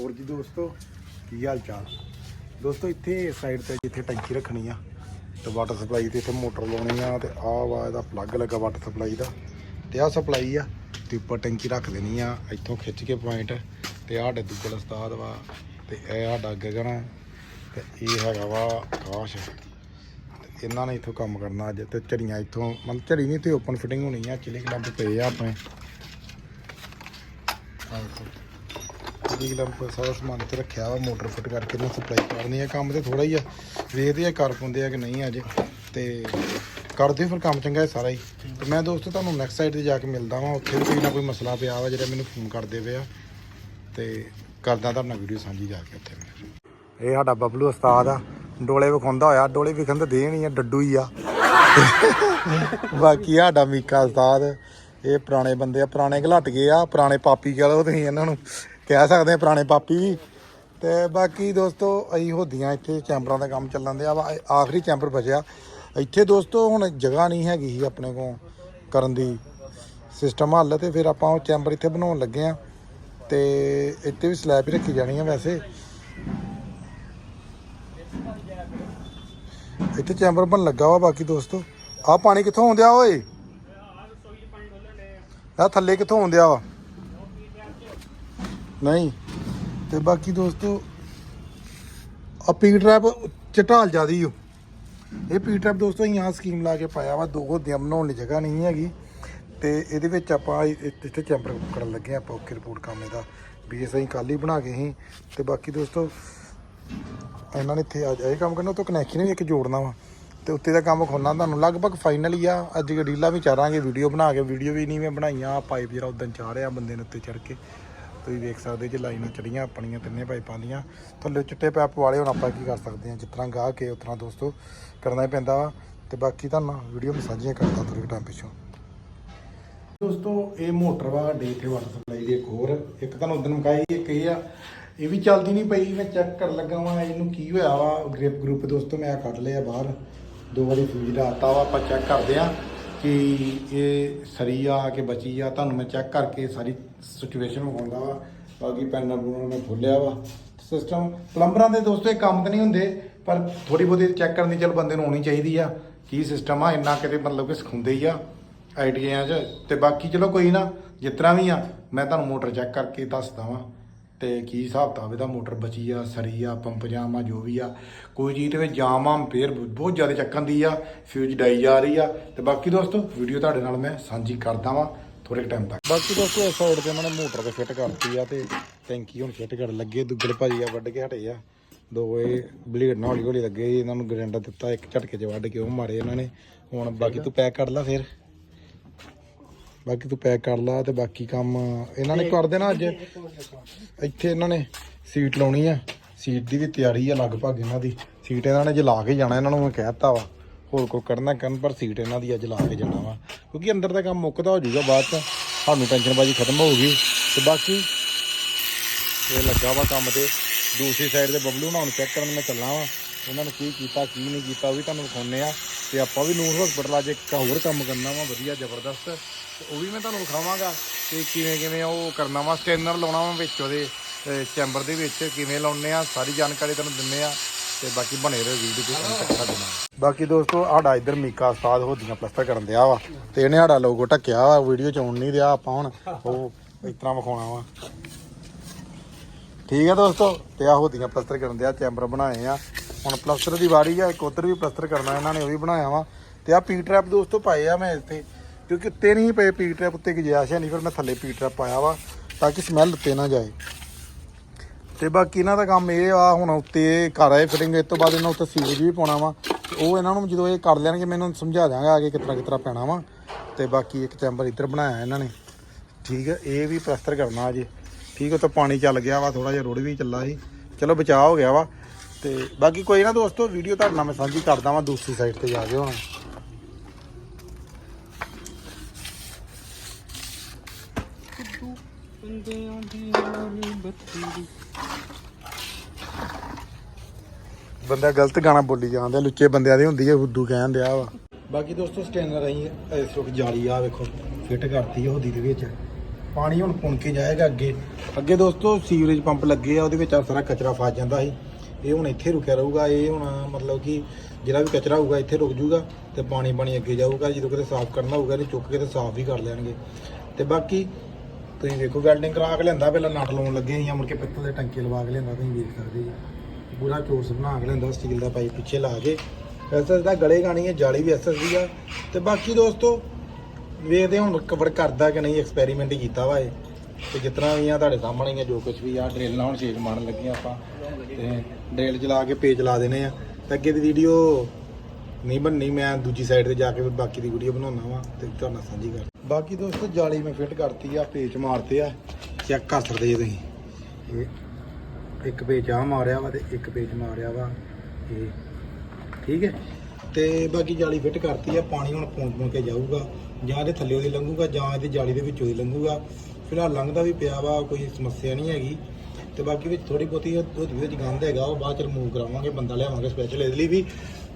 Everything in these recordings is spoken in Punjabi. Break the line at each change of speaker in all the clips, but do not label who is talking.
ਹੋਰ ਜੀ ਦੋਸਤੋ, ਕੀ ਹਾਲ ਚਾਲ ਦੋਸਤੋ, ਇੱਥੇ ਸਾਈਡ ਤੇ ਜਿੱਥੇ ਟੈਂਕੀ ਰੱਖਣੀ ਆ, ਤੇ ਵਾਟਰ ਸਪਲਾਈ ਤੇ ਇੱਥੇ ਮੋਟਰ ਲਾਉਣੀ ਆ, ਤੇ ਆਹ ਵਾ ਇਹਦਾ ਪਲੱਗ ਲੱਗਾ ਵਾਟਰ ਸਪਲਾਈ ਦਾ, ਤੇ ਆਹ ਸਪਲਾਈ ਆ, ਤੇ ਉੱਪਰ ਟੈਂਕੀ ਰੱਖ ਦੇਣੀ ਆ, ਇੱਥੋਂ ਖਿੱਚ ਕੇ ਪੁਆਇੰਟ ਤੇ ਆਹ ਸਾਡੇ ਦੁੱਗਲ ਉਸਤਾਦ ਵਾ, ਤੇ ਇਹ ਸਾਡਾ ਗਗਨ ਆ ਤੇ ਇਹ ਹੈਗਾ ਵਾ ਕਾਸ਼ ਤੇ ਇਹਨਾਂ ਨੇ ਇੱਥੋਂ ਕੰਮ ਕਰਨਾ ਅੱਜ, ਤੇ ਝੜੀਆਂ ਇੱਥੋਂ, ਮਤਲਬ ਝੜੀ ਨਹੀਂ, ਤੇ ਓਪਨ ਫਿਟਿੰਗ ਹੋਣੀ ਆ, ਚਿਲੀ ਕਲੱਬ ਪਏ ਆ ਆਪਣੇ। ਆਹ ਦੇਖੋ ਚਿਲੀ ਸਾਰਾ ਸਮਾਨ ਤੇ ਰੱਖਿਆ ਵਾ, ਮੋਟਰ ਫਿੱਟ ਕਰਕੇ ਇਹਨੂੰ ਸਪਲਾਈ ਕਰਨੀ ਆ ਕੰਮ ਤੇ ਥੋੜਾ ਹੀ ਆ। ਵੇਖਦੇ ਆ ਕਰ ਪਾਉਂਦੇ ਆ ਕਿ ਨਹੀਂ ਅੱਜ। ਤੇ ਕਰਦੇ ਫਿਰ ਕੰਮ ਚੰਗਾ ਹੈ ਸਾਰਾ ਹੀ। ਤੇ ਮੈਂ ਦੋਸਤੋ ਤੁਹਾਨੂੰ ਨੈਕਸਟ ਸਾਈਡ ਤੇ ਜਾ ਕੇ ਮਿਲਦਾ ਵਾਂ, ਉੱਥੇ ਵੀ ਕੋਈ ਨਾ ਕੋਈ ਮਸਲਾ ਪਿਆ ਵਾ ਜਿਹੜਾ ਮੈਨੂੰ ਫੋਨ ਕਰਦੇ ਪਿਆ ਤੇ ਕਰਦਾ ਤੁਹਾਡੇ ਨਾਲ ਵੀਡੀਓ ਸਾਂਝੀ ਜਾ ਕੇ ਉੱਥੇ। ਇਹ ਸਾਡਾ ਬਬਲੂ ਉਸਤਾਦ ਆ, ਡੋਲੇ ਵਿਖਾਉਂਦਾ ਹੋਇਆ, ਡੋਲੇ ਵਿਖਣ ਤੇ ਦੇ ਨਹੀਂ ਆ, ਡੱਡੂ ਹੀ ਆ। ਬਾਕੀ ਸਾਡਾ ਮੀਕਾ ਉਸਤਾਦ, ਇਹ ਪੁਰਾਣੇ ਬੰਦੇ ਆ, ਪੁਰਾਣੇ ਘਲਟ ਗਏ ਆ, ਪੁਰਾਣੇ ਪਾਪੀ ਕਹ ਲਓ ਤੁਸੀਂ ਇਹਨਾਂ ਨੂੰ। ਕਹਿ ਸਕਦੇ ਆ ਪੁਰਾਣੇ ਪਾਪੀ ਵੀ। ਤੇ ਬਾਕੀ ਦੋਸਤੋ, ਅਸੀਂ ਹੋਦੀਆਂ ਇੱਥੇ, ਚੈਂਬਰਾਂ ਦਾ ਕੰਮ ਚੱਲਣ ਦਿਆ ਵਾ। ਆਖਰੀ ਚੈਂਬਰ ਬਚਿਆ। ਇੱਥੇ ਦੋਸਤੋ, ਹੁਣ ਜਗ੍ਹਾ ਨਹੀਂ ਹੈਗੀ ਸੀ ਆਪਣੇ ਕੋਲ ਕਰਨ ਦੀ। ਸਿਸਟਮ ਹੱਲ, ਤੇ ਫਿਰ ਆਪਾਂ ਉਹ ਚੈਂਬਰ ਇੱਥੇ ਬਣਾਉਣ ਲੱਗੇ ਆ ਤੇ ਇੱਥੇ ਵੀ ਸਲੈਬ ਹੀ ਰੱਖੀ ਜਾਣੀ ਆ ਵੈਸੇ। ਇੱਥੇ ਚੈਂਬਰ ਬਣ ਲੱਗਾ ਵਾ ਬਾਕੀ ਦੋਸਤੋ। ਆਹ ਪਾਣੀ ਕਿੱਥੋਂ ਆਉਂਦਿਆ ਓਏ? ਆ। ਥੱਲੇ ਕਿੱਥੋਂ ਆਉਂਦਿਆ ਵਾ? ਨਹੀਂ। ਤੇ ਬਾਕੀ ਦੋਸਤੋ ਆ ਪੀ ਟਰੈਪ ਚਟਾਲ ਜਿਆਦੀ ਓ। ਇਹ ਪੀ ਟਰੈਪ ਦੋਸਤੋ, ਅਸੀਂ ਆਹ ਸਕੀਮ ਲਾ ਕੇ ਪਾਇਆ ਵਾ, ਦੋ ਹੋਦੀਆਂ ਬਣਾਉਣ ਲਈ ਜਗ੍ਹਾ ਨਹੀਂ ਹੈਗੀ। ਤੇ ਇਹਦੇ ਵਿੱਚ ਆਪਾਂ ਇੱਥੇ ਚੈਂਬਰ ਕਰਨ ਲੱਗੇ ਆ ਆਪਾਂ ਓਕੇ ਰਿਪੋਰਟ ਕੰਮ ਇਹਦਾ, ਵੀ ਅਸੀਂ ਕੱਲ ਹੀ ਬਣਾ ਕੇ ਹੀ ਤੇ ਬਾਕੀ ਦੋਸਤੋ, ਇਹਨਾਂ ਨੇ ਇੱਥੇ ਅੱਜ ਇਹ ਕੰਮ ਕਰਨਾ ਤੋਂ ਕਨੈਕਸ਼ਨ ਵੀ ਇੱਕ ਜੋੜਨਾ ਵਾ। ਤੇ ਉੱਤੇ ਦਾ ਕੰਮ ਖੋਲਣਾ ਤੁਹਾਨੂੰ, ਲਗਭਗ ਫਾਈਨਲ ਹੀ ਆ। ਅੱਜ ਗਡੀਲਾ ਵੀ ਚਾਰਾਂਗੇ ਵੀਡੀਓ ਬਣਾ ਕੇ ਵੀਡੀਓ ਵੀ ਨਹੀਂ ਮੈਂ ਬਣਾਈਆਂ, ਪਾਈਪ ਜਿਹੜਾ ਉਦੋਂ ਚਾਹ ਰਿਹਾ ਬੰਦੇ ਨੇ ਉੱਤੇ ਚੜ ਕੇ। ਤੁਸੀਂ ਵੇਖ ਸਕਦੇ ਜੇ ਲਾਈਨਾਂ ਚੜੀਆਂ ਆਪਣੀਆਂ, ਤਿੰਨੇ ਪਾਈਪਾਂ ਦੀਆਂ। ਥੱਲੇ ਚਿੱਟੇ ਪਾਈਪ ਵਾਲੇ, ਹੁਣ ਆਪਾਂ ਕੀ ਕਰ ਸਕਦੇ ਹਾਂ? ਜਿਸ ਤਰ੍ਹਾਂ ਗਾਹ ਕੇ, ਉਸ ਦੋਸਤੋ ਕਰਨਾ ਹੀ ਪੈਂਦਾ ਵਾ। ਤੇ ਬਾਕੀ ਤੁਹਾਨੂੰ ਵੀਡੀਓ ਮੈਂ ਸਾਂਝੀਆਂ ਕਰਦਾ ਥੋੜੇ ਟਾਈਮ ਪਿੱਛੋਂ। ਦੋਸਤੋ, ਇਹ ਮੋਟਰ ਵਾ ਸਾਡੀ ਇੱਥੇ ਵਾਟਰ ਸਪਲਾਈ ਦੀ ਇੱਕ ਹੋਰ। ਇੱਕ ਤੁਹਾਨੂੰ ਉਦੋਂ ਮਕਾਈ ਇੱਕ ਇਹ ਆ। ਇਹ ਵੀ ਚੱਲਦੀ ਨਹੀਂ ਪਈ, ਮੈਂ ਚੈੱਕ ਕਰਨ ਲੱਗਾ ਵਾਂ, ਇਹਨੂੰ ਕੀ ਹੋਇਆ ਵਾ? ਗ੍ਰਿਪ ਗਰੁੱਪ ਦੋਸਤੋ, ਮੈਂ ਕੱਢ ਲਿਆ ਬਾਹਰ। ਦੋ ਵਾਰੀ ਫਿਊਜ਼ ਲਾਤਾ ਵਾ, ਆਪਾਂ ਚੈੱਕ ਕਰਦੇ ਆ ਕਿ ਇਹ ਸਰੀ ਆ ਕਿ ਬਚੀ ਆ। ਤੁਹਾਨੂੰ ਮੈਂ ਚੈੱਕ ਕਰਕੇ ਸਾਰੀ ਸਿਚੁਏਸ਼ਨ ਹੁੰਦਾ ਵਾ। ਬਾਕੀ ਪੈਨਲ ਨੂੰ ਨੇ ਖੋਲਿਆ ਵਾ। ਸਿਸਟਮ ਪਲੰਬਰਾਂ ਦੇ ਦੋਸਤੋ ਇਹ ਕੰਮ ਤਾਂ ਨਹੀਂ ਹੁੰਦੇ, ਪਰ ਥੋੜੀ ਬਹੁਤੀ ਚੈੱਕ ਕਰਨ ਦੀ ਚਲ ਬੰਦੇ ਨੂੰ ਹੋਣੀ ਚਾਹੀਦੀ ਆ। ਕੀ ਸਿਸਟਮ ਆ, ਇੰਨਾ ਕਿਤੇ ਮਤਲਬ ਕਿ ਸਿਖਾਉਂਦੇ ਹੀ ਆ ਆਈਡੀਆਂ 'ਚ। ਤੇ ਬਾਕੀ ਚਲੋ ਕੋਈ ਨਾ, ਜਿਸ ਤਰ੍ਹਾਂ ਵੀ ਆ, ਮੈਂ ਤੁਹਾਨੂੰ ਮੋਟਰ ਚੈੱਕ ਕਰਕੇ ਦੱਸਦਾ ਵਾਂ। ਤੇ ਕੀ ਹਿਸਾਬ ਕਿਤਾਬ ਇਹਦਾ, ਮੋਟਰ ਬਚੀ ਆ, ਸਰੀ ਆ, ਪੰਪ ਜਾਮ ਆ, ਜੋ ਵੀ ਆ। ਕੋਈ ਚੀਜ਼ ਦੇ ਵਿੱਚ ਜਾਮ ਆ, ਫੇਰ ਬਹੁਤ ਜ਼ਿਆਦਾ ਚੱਕਣ ਦੀ ਆ ਫਿਊਜ਼ ਡਾਈ ਜਾ ਰਹੀ ਆ। ਤੇ ਬਾਕੀ ਦੋਸਤੋ ਵੀਡੀਓ ਤੁਹਾਡੇ ਨਾਲ ਮੈਂ ਸਾਂਝੀ ਕਰਦਾ ਵਾਂ। ਥੋੜੇ ਟਾਈਮ ਤੱਕ। ਬਾਕੀ ਦੋਸਤੋ, ਇਸ ਸਾਈਡ ਤੇ ਉਹਨਾਂ ਨੇ ਮੋਟਰ ਤੇ ਫਿੱਟ ਕਰਤੀ ਆ ਤੇ ਟੈਂਕੀ ਹੁਣ ਫਿੱਟ ਕਰਨ ਲੱਗੇ ਦੁੱਗਲ ਭਾਜੀ ਆ ਵੱਢ ਕੇ ਹਟੇ ਆ। ਦੋ ਇਹ ਬਲੇਡ ਨਾਲ ਹੌਲੀ ਹੌਲੀ ਲੱਗੇ ਇਹਨਾਂ ਨੂੰ ਗਰੈਂਡਰ ਦਿੱਤਾ, ਇੱਕ ਝਟਕੇ 'ਚ ਵੱਢ ਕੇ ਉਹ ਮਾਰੇ ਇਹਨਾਂ ਨੇ। ਹੁਣ ਬਾਕੀ ਤੂੰ ਪੈਕ ਕਰ ਲੈ ਫਿਰ। ਬਾਕੀ ਤੂੰ ਪੈਕ ਕਰ ਲਾ ਤੇ ਬਾਕੀ ਕੰਮ ਇਹਨਾਂ ਨੇ ਕਰ ਦੇਣਾ ਅੱਜ। ਇੱਥੇ ਇਹਨਾਂ ਨੇ ਸੀਟ ਲਾਉਣੀ ਆ। ਸੀਟ ਦੀ ਵੀ ਤਿਆਰੀ ਆ ਲਗਭਗ ਇਹਨਾਂ ਦੀ। ਸੀਟ ਇਹਨਾਂ ਨੇ ਜੇ ਲਾ ਕੇ ਜਾਣਾ, ਇਹਨਾਂ ਨੂੰ ਮੈਂ ਕਹਿਤਾ ਵਾ। ਹੋਰ ਕੋਈ ਕਰਨਾ ਕਰਨ, ਪਰ ਸੀਟ ਇਹਨਾਂ ਦੀ ਅੱਜ ਲਾ ਕੇ ਜਾਣਾ ਵਾ। ਕਿਉਂਕਿ ਅੰਦਰ ਦਾ ਕੰਮ ਮੁੱਕਦਾ ਹੋ ਜਾਊਗਾ, ਬਾਅਦ ਚ ਸਾਨੂੰ ਟੈਨਸ਼ਨ ਬਾਜੀ ਖਤਮ ਹੋਊਗੀ। ਤੇ ਬਾਕੀ ਇਹ ਲੱਗਾ ਵਾ ਕੰਮ ਤੇ। ਦੂਸਰੀ ਸਾਈਡ ਤੇ ਬਬਲੂ ਨਾਲ ਚੈੱਕ ਕਰਨ ਮੈਂ ਚੱਲਾਂ ਵਾ। ਉਹਨਾਂ ਨੇ ਕੀ ਕੀਤਾ, ਕੀ ਨਹੀਂ ਕੀਤਾ, ਉਹ ਵੀ ਤੁਹਾਨੂੰ ਵਿਖਾਉਣੇ ਆ। ਤੇ ਆਪਾਂ ਵੀ ਨੂਰ ਹਸਪੀਟਲ ਅੱਜ ਇੱਕ ਹੋਰ ਕੰਮ ਕਰਨਾ ਵਾ, ਵਧੀਆ, ਜ਼ਬਰਦਸਤ। ਤੇ ਉਹ ਵੀ ਮੈਂ ਤੁਹਾਨੂੰ ਵਿਖਾਵਾਂਗਾ ਕਿ ਕਿਵੇਂ ਕਿਵੇਂ ਉਹ ਕਰਨਾ ਵਾ। ਸਕੈਨਰ ਲਾਉਣਾ ਵਾ ਵਿੱਚ ਉਹਦੇ ਚੈਂਬਰ ਦੇ ਵਿੱਚ, ਕਿਵੇਂ ਲਾਉਣੇ ਆ, ਸਾਰੀ ਜਾਣਕਾਰੀ ਤੁਹਾਨੂੰ ਦਿੰਨੇ ਆ। ਤੇ ਬਾਕੀ ਬਣੇ ਰਹੋ ਵੀਡੀਓ ਤੇ ਅੰਤ ਤੱਕ ਸਾਡੇ ਨਾਲ। ਬਾਕੀ ਦੋਸਤੋ ਸਾਡਾ ਇੱਧਰ ਮੀਕਾ ਉਸਤਾਦ ਹੋਦੀਆਂ ਪਲਸਤਰ ਕਰਨ ਦਿਆ ਵਾ ਤੇ ਇਹਨੇ ਸਾਡਾ ਲੋਗੋ ਢੱਕਿਆ ਵਾ ਵੀਡੀਓ ਚ ਆਉਣ ਨਹੀਂ ਦਿਆ ਆਪਾਂ ਹੁਣ। ਉਹ ਇਸ ਤਰ੍ਹਾਂ ਵਿਖਾਉਣਾ ਵਾ। ਠੀਕ ਹੈ ਦੋਸਤੋ ਤੇ ਆ ਹੋਦੀਆਂ ਪਲਸਤਰ ਕਰਨ ਦਿਆ ਚੈਂਬਰ ਬਣਾਏ ਆ। ਹੁਣ ਪਲਸਤਰ ਦੀ ਵਾਰੀ ਆ ਇੱਕ ਉਧਰ ਵੀ ਪਲਸਤਰ ਕਰਨਾ ਇਹਨਾਂ ਨੇ ਉਹ ਵੀ ਬਣਾਇਆ ਵਾ। ਤੇ ਆ ਪੀ ਟਰੈਪ ਦੋਸਤੋ ਪਾਏ ਆ ਮੈਂ ਇੱਥੇ ਕਿਉਂਕਿ ਉੱਤੇ ਨਹੀਂ ਪਏ ਪੀ ਟਰੈਪ ਉੱਤੇ ਗੁਜਾਇਸ਼ ਹੈ ਨਹੀਂ ਫਿਰ ਮੈਂ ਥੱਲੇ ਪੀ ਟਰੈਪ ਪਾਇਆ ਵਾ ਤਾਂ ਕਿ ਸਮੈਲ ਉੱਤੇ ਨਾ ਜਾਏ। ਤੇ ਬਾਕੀ ਇਹਨਾਂ ਦਾ ਕੰਮ ਇਹ ਆ, ਹੁਣ ਉੱਤੇ ਘਰ ਆਏ ਫਿਟਿੰਗ ਇਸ ਤੋਂ ਬਾਅਦ ਇਹਨਾਂ ਉੱਤੇ ਸੀਵਰੇਜ ਵੀ ਪਾਉਣਾ ਵਾ। ਤੇ ਉਹ ਇਹਨਾਂ ਨੂੰ ਜਦੋਂ ਇਹ ਕਰ ਲੈਣਗੇ ਮੈਨੂੰ ਸਮਝਾ ਦਾਂਗਾ ਅੱਗੇ ਕਿਤਨਾ ਕਿਤਨਾ ਪੈਣਾ ਵਾ। ਤੇ ਬਾਕੀ ਇੱਕ ਚੈਂਬਰ ਇੱਧਰ ਬਣਾਇਆ ਇਹਨਾਂ ਨੇ। ਠੀਕ ਹੈ ਇਹ ਵੀ ਪਲਸਤਰ ਕਰਨਾ ਅਜੇ। ਠੀਕ ਹੈ ਤਾਂ ਪਾਣੀ ਚੱਲ ਗਿਆ ਵਾ ਥੋੜਾ ਜਿਹਾ ਰੋੜ ਵੀ ਚੱਲਾ ਸੀ। ਚਲੋ, ਬਚਾਅ ਹੋ ਗਿਆ ਵਾ। ਤੇ ਬਾਕੀ ਕੋਈ ਨਾ ਦੋਸਤੋ ਵੀਡੀਓ ਤੁਹਾਡੇ ਨਾਲ ਮੈਂ ਸਾਂਝੀ ਕਰਦਾ ਵਾਂ, ਦੂਸਰੀ ਸਾਈਡ ਤੇ ਜਾ ਕੇ ਹੁਣ।
ਬੰਦਿਆਂ ਦੀ ਬੱਤੀ
ਬੰਦਾ ਗਲਤ ਗਾਣਾ ਬੋਲੀ ਜਾਂਦਾ, ਲੁੱਚੇ ਬੰਦਿਆਂ ਦੀ ਹੁੰਦੀ ਹੈ ਹੁੱਦੂ ਕਹਿਣ ਦਿਆ ਵਾ। ਬਾਕੀ ਦੋਸਤੋ ਸਟੈਂਡਰ ਆਈ, ਇਸ ਵਕਤ ਜਾਲੀ ਆ, ਵੇਖੋ, ਫਿੱਟ ਕਰਤੀ ਹੈ ਹੋਦੀ ਦੇ ਵਿੱਚ। ਪਾਣੀ ਹੁਣ ਪੁਣ ਕੇ ਜਾਏਗਾ ਅੱਗੇ। ਅੱਗੇ ਦੋਸਤੋ, ਸੀਵਰੇਜ ਪੰਪ ਲੱਗੇ ਆ, ਉਹਦੇ ਵਿੱਚ ਆ ਸਾਰਾ ਕਚਰਾ ਫਸ ਜਾਂਦਾ ਸੀ। ਇਹ ਹੁਣ ਇੱਥੇ ਰੁਕਿਆ ਰਹੂਗਾ, ਇਹ ਹੁਣ ਮਤਲਬ ਕਿ ਜਿਹੜਾ ਵੀ ਕਚਰਾ ਹੋਊਗਾ, ਇੱਥੇ ਰੁਕ ਜਾਊਗਾ ਤੇ ਪਾਣੀ ਪਾਣੀ ਅੱਗੇ ਜਾਊਗਾ, ਜਦੋਂ ਕਿਤੇ ਸਾਫ਼ ਕਰਨਾ ਹੋਊਗਾ, ਇਹਨੂੰ ਚੁੱਕ ਕੇ ਤੇ ਸਾਫ਼ ਵੀ ਕਰ ਲੈਣਗੇ। ਤੇ ਬਾਕੀ ਤੁਸੀਂ ਦੇਖੋ ਵੈਲਡਿੰਗ ਕਰਾ ਕੇ ਲਿਆਂਦਾ, ਪਹਿਲਾਂ ਨਟ ਲਾਉਣ ਲੱਗੇ ਸੀ, ਮੁੜ ਕੇ ਪਿੱਤਲ ਦੇ ਟੰਕੇ ਲਵਾ ਕੇ ਲਿਆਂਦਾ, ਤੁਸੀਂ ਦੇਖ ਸਕਦੇ ਜੀ ਪੂਰਾ ਚੋਰਸ ਬਣਾ ਕੇ ਲੈਂਦਾ ਸਟੀਲ ਦਾ ਪਾਈਪ ਪਿੱਛੇ ਲਾ ਕੇ। ਐਸਐਸ ਦਾ ਗਲੇ ਗਾਣੀ ਹੈ, ਜਾਲੀ ਵੀ ਐਸਐਸ ਦੀ ਆ। ਤੇ ਬਾਕੀ ਦੋਸਤੋ, ਵੇਖਦੇ ਹੁਣ ਕਵਰ ਕਰਦਾ ਕਿ ਨਹੀਂ ਐਕਸਪੈਰੀਮੈਂਟ ਕੀਤਾ ਵਾ ਇਹ। ਤੇ ਜਿਤਨਾ ਵੀ ਆ, ਤੁਹਾਡੇ ਸਾਹਮਣੇ ਹੀ ਆ, ਜੋ ਕੁਝ ਵੀ ਆ, ਡਰਿਲ ਨਾਲ ਹੁਣ ਛੇਜ ਮਾਰਨ ਲੱਗੇ ਆ ਆਪਾਂ। ਤੇ ਡਰਿਲ ਚਲਾ ਕੇ ਪੇਜ ਲਾ ਦੇਣੇ ਆ। ਤੇ ਅੱਗੇ ਦੀ ਵੀਡੀਓ ਨਹੀਂ ਬਣਨੀ, ਮੈਂ ਦੂਜੀ ਸਾਈਡ ਤੇ ਜਾ ਕੇ ਫਿਰ ਬਾਕੀ ਦੀ ਵੀਡੀਓ ਬਣਾਉਣਾ ਵਾ, ਤੇ ਤੁਹਾਡੇ ਨਾਲ ਸਾਂਝੀ ਕਰ। ਬਾਕੀ ਦੋਸਤੋ, ਜਾਲੀ ਮੈਂ ਫਿੱਟ ਕਰਤੀ ਆ, ਪੇਚ ਮਾਰਤੇ ਆ। ਚੈੱਕ ਕਰ ਸਕਦੇ ਤੁਸੀਂ। ਇੱਕ ਪੇਜ ਆ ਮਾਰਿਆ ਵਾ ਤੇ ਇੱਕ ਪੇਜ ਮਾਰਿਆ ਵਾ। ਇਹ ਠੀਕ ਹੈ। ਤੇ ਬਾਕੀ ਜਾਲੀ ਫਿੱਟ ਕਰਤੀ ਆ, ਪਾਣੀ ਹੁਣ ਪੌਂਚ ਪੌਂਚ ਕੇ ਜਾਊਗਾ। ਜਾਂ ਇਹਦੇ ਥੱਲੇ ਦੀ ਲੰਘੂਗਾ, ਜਾਂ ਇਹਦੀ ਜਾਲੀ ਦੇ ਵਿੱਚੋਂ ਹੀ ਲੰਘੂਗਾ। ਫਿਲਹਾਲ ਲੰਘਦਾ ਵੀ ਪਿਆ ਵਾ, ਕੋਈ ਸਮੱਸਿਆ ਨਹੀਂ ਹੈਗੀ। ਤੇ ਬਾਕੀ ਵਿੱਚ ਥੋੜੀ ਬਹੁਤੀ ਦੁੱਧ ਵਿੱਚ ਗੰਦ ਹੈਗਾ, ਉਹ ਬਾਅਦ ਚ ਰਿਮੂਵ ਕਰਾਵਾਂਗੇ, ਬੰਦਾ ਲਿਆਵਾਂਗੇ ਸਪੈਸ਼ਲ ਇਹਦੇ ਲਈ ਵੀ।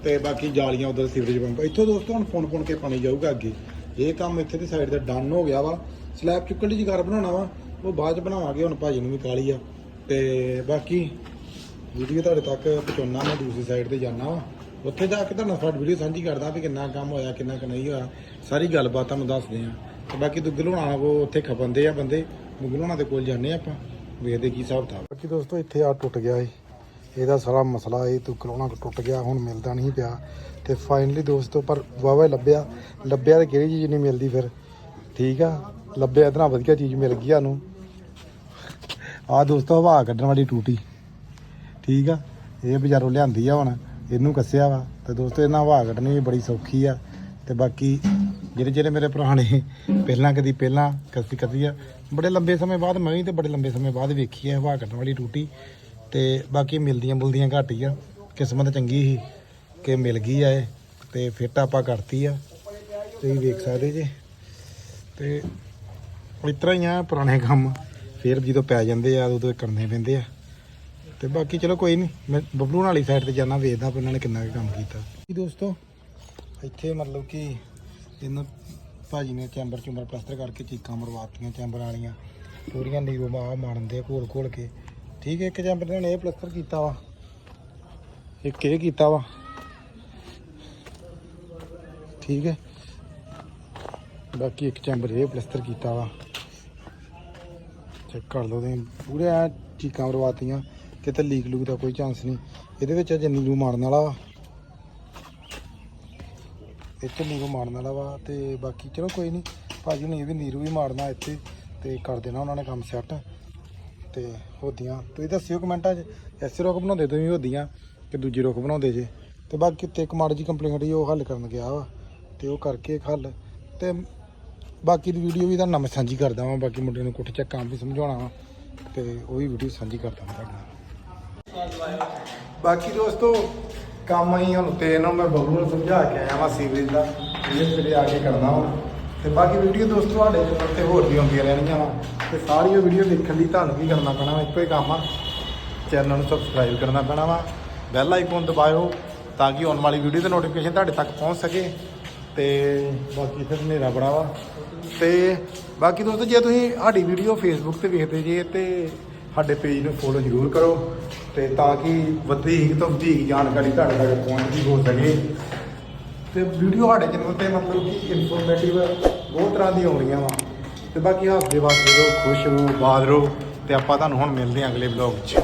ਤੇ ਬਾਕੀ ਜਾਲੀਆਂ ਉਧਰ ਸੀਵਰੇਜ ਪੰਪ ਇੱਥੋਂ ਦੋਸਤੋ ਹੁਣ ਪੁਣ ਪੁਣ ਕੇ ਪਾਣੀ ਜਾਊਗਾ ਅੱਗੇ। ਇਹ ਕੰਮ ਇੱਥੇ ਦੀ ਸਾਈਡ ਦਾ ਡਨ ਹੋ ਗਿਆ ਵਾ। ਸਲੈਬ ਚੁੱਕਣ ਦੀ ਜਗਾਰ ਬਣਾਉਣਾ ਵਾ, ਉਹ ਬਾਅਦ ਚ ਬਣਾਵਾਂਗੇ, ਹੁਣ ਭਾਜੀ ਨੂੰ ਵੀ ਕਾਲੀ ਆ। ਤੇ ਬਾਕੀ ਵੀਡੀਓ ਤੁਹਾਡੇ ਤੱਕ ਪਹੁੰਚਾਉਣਾ ਮੈਂ ਦੂਸਰੀ ਸਾਈਡ ਤੇ ਜਾਣਾ ਵਾ। ਉੱਥੇ ਜਾ ਕੇ ਤੁਹਾਨੂੰ ਫਟ ਵੀਡੀਓ ਸਾਂਝੀ ਕਰਦਾ ਵੀ ਕਿੰਨਾ ਕੰਮ ਹੋਇਆ, ਕਿੰਨਾ ਕੁ ਨਹੀਂ ਹੋਇਆ। ਸਾਰੀ ਗੱਲਬਾਤ ਤੁਹਾਨੂੰ ਦੱਸਦੇ ਆ। ਤੇ ਬਾਕੀ ਦੁੱਗਲ ਹੋਣਾ ਉਹ ਉੱਥੇ ਖਪੰਦੇ ਆ ਬੰਦੇ। ਦੁੱਗਲ ਹੋਣਾ ਦੇ ਕੋਲ ਜਾਂਦੇ ਆ ਆਪਾਂ। ਵੇਖਦੇ ਕੀ ਹਿਸਾਬ ਕਿਤਾਬ। ਬਾਕੀ ਦੋਸਤੋ, ਇੱਥੇ ਆ ਟੁੱਟ ਗਿਆ ਏ। ਇਹਦਾ ਸਾਰਾ ਮਸਲਾ ਇਹ ਦੁੱਗਲ ਹੋਣਾ ਕੋ ਟੁੱਟ ਗਿਆ, ਹੁਣ ਮਿਲਦਾ ਨਹੀਂ ਪਿਆ। ਤੇ ਫਾਈਨਲੀ ਦੋਸਤੋ, ਪਰ ਵਾਵਾ ਲੱਭਿਆ। ਲੱਭਿਆ ਤੇ ਕਿਹੜੀ ਚੀਜ਼ ਨਹੀਂ ਮਿਲਦੀ ਫਿਰ? ਠੀਕ ਆ? ਲੱਭਿਆ ਇਤਨਾ ਵਧੀਆ ਚੀਜ਼ ਮਿਲ ਗਈ ਸਾਨੂੰ। ਆ ਦੋਸਤੋ, ਹਵਾ ਕੱਢਣ ਵਾਲੀ ਟੂਟੀ। ਠੀਕ ਆ? ਇਹ ਬਜ਼ਾਰੋਂ ਲਿਆਂਦੀ ਆ ਹੁਣ। ਇਹਨੂੰ ਕੱਸਿਆ ਵਾ। ਤੇ ਦੋਸਤੋ, ਇਹਨਾਂ ਹਵਾ ਕੱਢਣੀ ਵੀ ਬੜੀ ਸੌਖੀ ਆ। ਤੇ ਬਾਕੀ ਜਿਹੜੇ ਜਿਹੜੇ ਮੇਰੇ ਪੁਰਾਣੇ, ਪਹਿਲਾਂ ਕਦੀ ਪਹਿਲਾਂ ਕੱਸੀ ਕਦੀ ਆ, ਬੜੇ ਲੰਬੇ ਸਮੇਂ ਬਾਅਦ, ਮੈਂ ਵੀ ਤੇ ਬੜੇ ਲੰਬੇ ਸਮੇਂ ਬਾਅਦ ਵੇਖੀ ਆ ਹਵਾ ਕੱਢਣ ਵਾਲੀ ਟੂਟੀ। ਤੇ ਬਾਕੀ ਮਿਲਦੀਆਂ ਮੁਲਦੀਆਂ ਘੱਟ ਹੀ ਆ। ਕਿਸਮਤ ਚੰਗੀ ਸੀ ਕਿ ਮਿਲ ਗਈ ਆ ਇਹ। ਤੇ ਫਿੱਟ ਆਪਾਂ ਕਰਤੀ ਆ। ਤੁਸੀਂ ਵੇਖ ਸਕਦੇ ਜੇ। ਤੇ ਇਸ ਤਰ੍ਹਾਂ ਹੀ ਆ ਪੁਰਾਣੇ ਕੰਮ। ਫਿਰ ਜਦੋਂ ਪੈ ਜਾਂਦੇ ਆ, ਉਦੋਂ ਕਰਨੇ ਪੈਂਦੇ ਆ। ਤੇ ਬਾਕੀ ਚਲੋ ਕੋਈ ਨਹੀਂ ਮੈਂ ਬਬਲੂ ਵਾਲੀ ਸਾਈਡ ਤੇ ਜਾਣਾ ਵੇਖਦਾ ਵੀ ਉਹਨਾਂ ਨੇ ਕਿੰਨਾ ਕੁ ਕੰਮ ਕੀਤਾ। ਦੋਸਤੋ, ਇੱਥੇ ਮਤਲਬ ਕਿ ਇਹਨਾਂ ਭਾਜੀ ਨੇ ਚੈਂਬਰ ਚੁੰਬਰ ਪਲਸਤਰ ਕਰਕੇ ਚੀਕਾਂ ਮਰਵਾਤੀਆਂ ਚੈਂਬਰ ਵਾਲੀਆਂ। ਪੂਰੀਆਂ ਨੀਰੋ ਮਾ ਮਾਰਨ ਦੇ ਘੋਲ ਘੋਲ ਕੇ। ਠੀਕ ਹੈ, ਇੱਕ ਚੈਂਬਰ ਨੇ ਇਹ ਪਲਸਤਰ ਕੀਤਾ ਵਾ। ਇੱਕ ਇਹ ਕੀਤਾ ਵਾ। ਠੀਕ ਹੈ। ਬਾਕੀ ਇੱਕ ਚੈਂਬਰ ਇਹ ਪਲਸਤਰ ਕੀਤਾ ਵਾ। ਚੈੱਕ ਕਰ ਲਓ ਤੁਸੀਂ। ਪੂਰੇ ਆ ਚੀਕਾਂ ਮਰਵਾਤੀਆਂ, ਕਿਤੇ ਲੀਕ ਲੂਕ ਦਾ ਕੋਈ ਚਾਂਸ ਨਹੀਂ। ਇਹਦੇ ਵਿੱਚ ਅਜੇ ਨੀਰੂ ਮਾਰਨ ਵਾਲਾ ਵਾ। ਇੱਥੇ ਨੀਰੂ ਮਾਰਨ ਵਾਲਾ ਵਾ ਤੇ ਬਾਕੀ ਚਲੋ ਕੋਈ ਨਹੀਂ, ਭਾਜੀ ਨੇ ਇਹ ਵੀ ਨੀਰੂ ਵੀ ਮਾਰਨਾ ਇੱਥੇ ਤੇ ਕਰ ਦੇਣਾ ਉਹਨਾਂ ਨੇ ਕੰਮ ਸੈੱਟ ਤੇ ਹੋਦੀਆਂ। ਤੁਸੀਂ ਦੱਸਿਓ ਕਮੈਂਟਾਂ 'ਚ ਐਸੇ ਰੋਕ ਬਣਾਉਂਦੇ, ਤੁਸੀਂ ਹੋਦੀਆਂ ਕਿ ਦੂਜੀ ਰੋਕ ਬਣਾਉਂਦੇ ਜੇ। ਤੇ ਬਾਕੀ ਉੱਤੇ ਇੱਕ ਮਾੜੀ ਜੀ ਕੰਪਲੇਂਟ ਸੀ ਉਹ ਹੱਲ ਕਰਨ ਗਿਆ ਵਾ। ਤੇ ਉਹ ਕਰਕੇ ਇੱਕ ਹੱਲ। ਤੇ ਬਾਕੀ ਦੀ ਵੀਡੀਓ ਵੀ ਤੁਹਾਨੂੰ ਮੈਂ ਸਾਂਝੀ ਕਰਦਾ ਵਾਂ, ਬਾਕੀ ਮੁੰਡੇ ਨੂੰ ਕੁੱਠ ਚੱਕ ਕੰਮ ਵੀ ਸਮਝਾਉਣਾ ਵਾ, ਤੇ ਉਹ ਵੀ ਵੀਡੀਓ ਸਾਂਝੀ ਕਰਦਾ ਮੈਂ ਤੁਹਾਡੇ ਨਾਲ। ਬਾਕੀ ਦੋਸਤੋ, ਕੰਮ ਅਸੀਂ ਹੁਣ ਤੇ ਇਹਨਾਂ ਨੂੰ ਮੈਂ ਬਬਲੂ ਨੂੰ ਸਮਝਾ ਕੇ ਆਇਆ ਵਾਂ ਸੀਵਰੇਜ ਦਾ ਇਹ ਸਵੇਰੇ ਆ ਕੇ ਕਰਦਾ ਵਾ। ਤੇ ਬਾਕੀ ਵੀਡੀਓ ਦੋਸਤੋ ਤੁਹਾਡੇ ਚੈਨਲ ਤੇ ਹੋਰ ਵੀ ਆਉਂਦੀਆਂ ਰਹਿਣਗੀਆਂ ਵਾ, ਤੇ ਸਾਰੀਆਂ ਵੀਡੀਓ ਦੇਖਣ ਲਈ ਤੁਹਾਨੂੰ ਕੀ ਕਰਨਾ ਪੈਣਾ ਵਾ, ਇੱਕੋ ਹੀ ਕੰਮ ਆ। ਚੈਨਲ ਨੂੰ ਸਬਸਕ੍ਰਾਈਬ ਕਰਨਾ ਪੈਣਾ ਵਾ ਬੈਲ ਆਈਕਨ ਦਬਾਇਓ, ਤਾਂ ਕਿ ਆਉਣ ਵਾਲੀ ਵੀਡੀਓ ਦੀ ਨੋਟੀਫਿਕੇਸ਼ਨ ਤੁਹਾਡੇ ਤੱਕ ਪਹੁੰਚ ਸਕੇ। ਤੇ ਬਾਕੀ ਫਿਰ ਹਨੇਰਾ ਬੜਾ ਵਾ। ਤੇ ਬਾਕੀ ਦੋਸਤੋ, ਜੇ ਤੁਸੀਂ ਸਾਡੀ ਵੀਡੀਓ ਫੇਸਬੁੱਕ ਤੇ ਵੇਖਦੇ ਜੇ, ਤੇ ਸਾਡੇ ਪੇਜ ਨੂੰ ਫੋਲੋ ਜ਼ਰੂਰ ਕਰੋ ਤੇ ਤਾਂ ਕਿ ਵਧੇਕ ਤੋਂ ਵਧੇਕ ਜਾਣਕਾਰੀ ਤੁਹਾਡੇ ਤੱਕ ਪਹੁੰਚਦੀ ਹੋ ਸਕੇ। ਤੇ ਵੀਡੀਓ ਸਾਡੇ ਚੈਨਲ ਤੇ ਮਤਲਬ ਕਿ ਇਨਫੋਰਮੇਟਿਵ ਬਹੁਤ ਤਰ੍ਹਾਂ ਦੀ ਆਉਣੀਆਂ ਵਾ। ਤੇ ਬਾਕੀ ਹੱਸਦੇ ਵਾਸਤੇ ਰਹੋ, ਖੁਸ਼ ਰਹੋ ਬਾਦ ਰਹੋ ਤੇ ਆਪਾਂ ਤੁਹਾਨੂੰ ਹੁਣ ਮਿਲਦੇ ਹਾਂ ਅਗਲੇ ਵਲੌਗ 'ਚ।